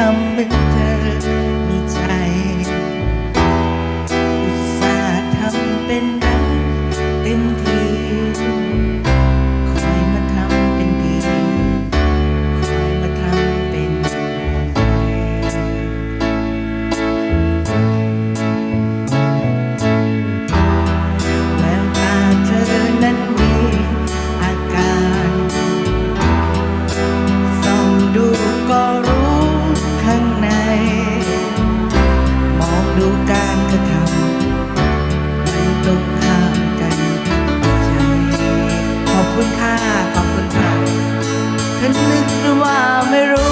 come. คุณค่ะ ขอบคุณค่ะเธอนึกหรืว่าไม่รู้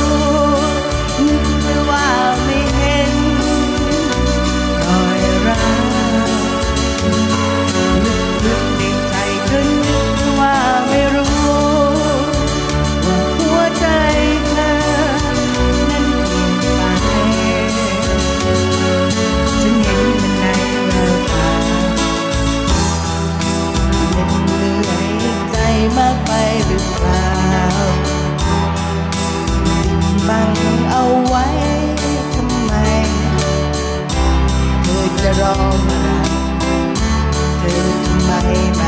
มากไปหรือเปล่าบังเอาไว้ทำไม เธอจะรอมา เธอทำไมมา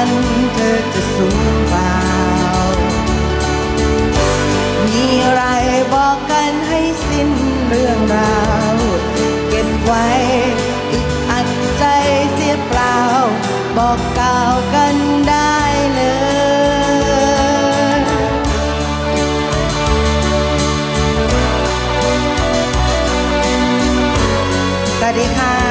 ันเธอจะสูงเปล่ามีอะไรบอกกันให้สิ้นเรื่องราว เก็บไว้อึดอัดใจเสียเปล่า บอกกล่าวกันได้เลยสวัสดีค่ะ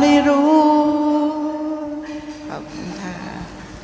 ไม่รู้